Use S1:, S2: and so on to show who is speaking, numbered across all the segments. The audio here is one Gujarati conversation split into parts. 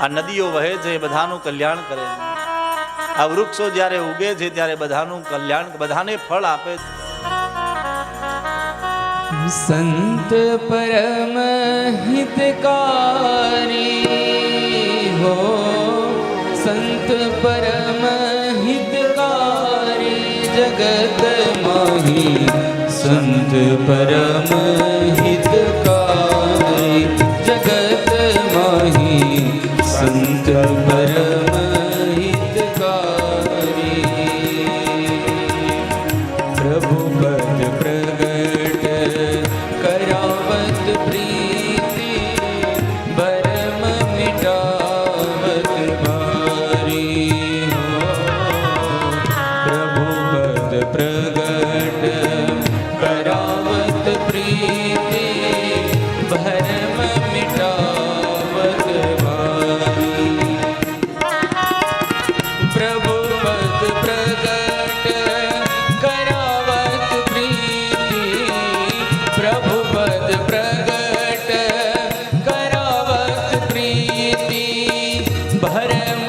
S1: આ નદીઓ વહે છે, એ બધાનું કલ્યાણ કરે છે. આ વૃક્ષો જ્યારે ઉગે છે, ત્યારે બધાનું કલ્યાણ, બધાને ફળ આપે છે.
S2: સંત પરમ હિતકારી હો. સંત પરમ હિતકારી જગત માહી. સંત પરમ परम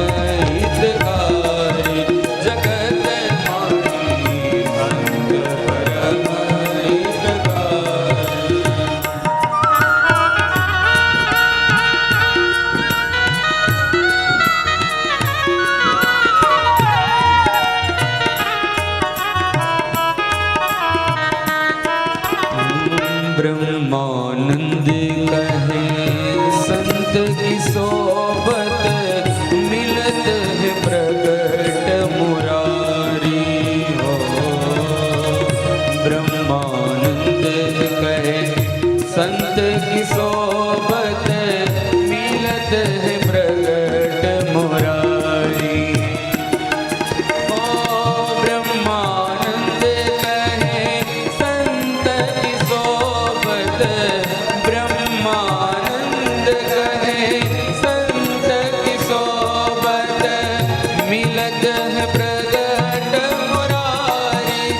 S2: ब्रह्मानंद कहे संत की सोबत मिलत है प्रगट मुरारी हो ब्रह्मानंद कहे संत की सोबत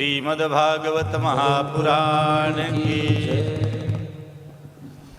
S1: શ્રીમદ્ભાગવત મહાપુરાણ કી